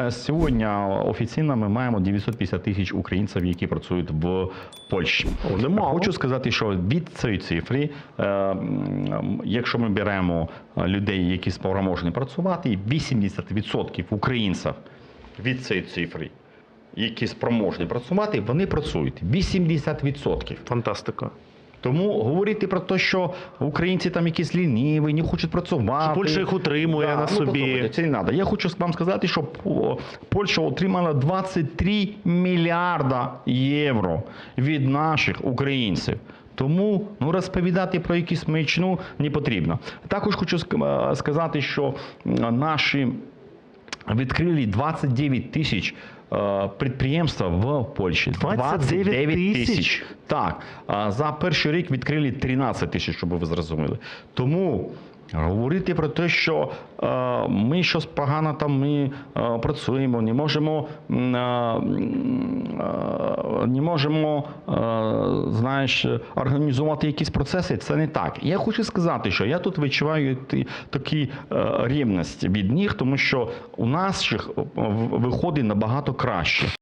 Е, Сьогодні офіційно ми маємо 950 тисяч українців, які працюють в Польщі. О. Хочу сказати, що від цієї цифри, е, якщо ми беремо е, людей, які спроможні працювати, 80% українців від цієї цифри, які спроможні працювати, вони працюють. 80%. Фантастика. Тому говорити про те, що українці там якісь лініві, не хочуть працювати. Що Польща їх утримує на ну, собі. Це не треба. Я хочу вам сказати, що Польща отримала 23 мільярда євро від наших українців. Тому ну, розповідати про якісь маячну не потрібно. Також хочу е, сказати, що наші відкрили 29 тисяч е, підприємств в Польщі. 29 тисяч? Так, за перший рік відкрили 13 тисяч, щоб ви зрозуміли. Тому говорити про те, що е, ми щось погано там ми е, працюємо, не можемо, не можемо е, знаєш, організувати якісь процеси, це не так. Я хочу сказати, що я тут відчуваю такі е, рівності від них, тому що у нас виходить набагато краще.